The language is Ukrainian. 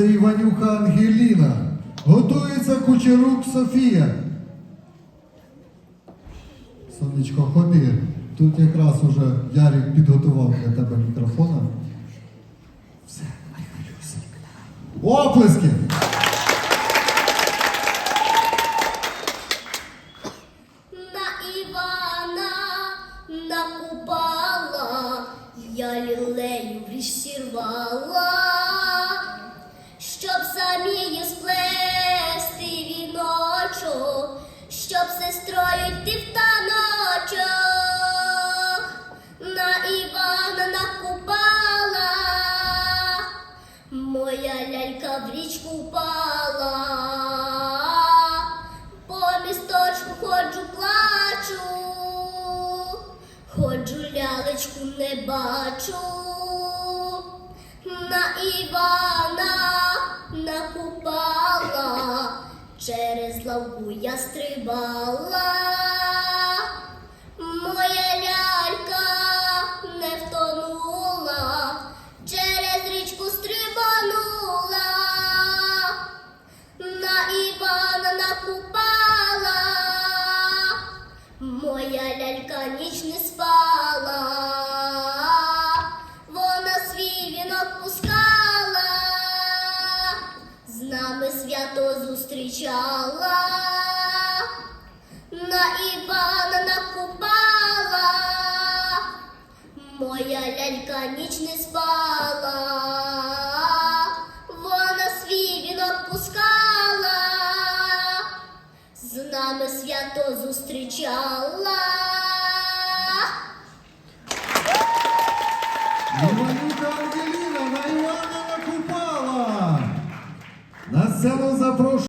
Готується Іванюка Ангеліна. Готується Кучерук Софія. Сонечко, ходи. Тут якраз уже Ярик підготував для тебе мікрофона. Все. Оплески! Щоб сплести віночок, щоб сестрою йти в таночок. На Івана накупала, моя лялька в річку впала. По місточку ходжу, плачу, ходжу, лялечку не бачу. На Івана через лавку я стрибала. Моя лялька не втонула, через річку стрибанула. На Івана накупала, моя лялька ніч не спала, зустрічала, на Івана накупала, моя лялька ніч не спала, вона свій вінок пускала, з нами свято зустрічала. Сцену запрошую.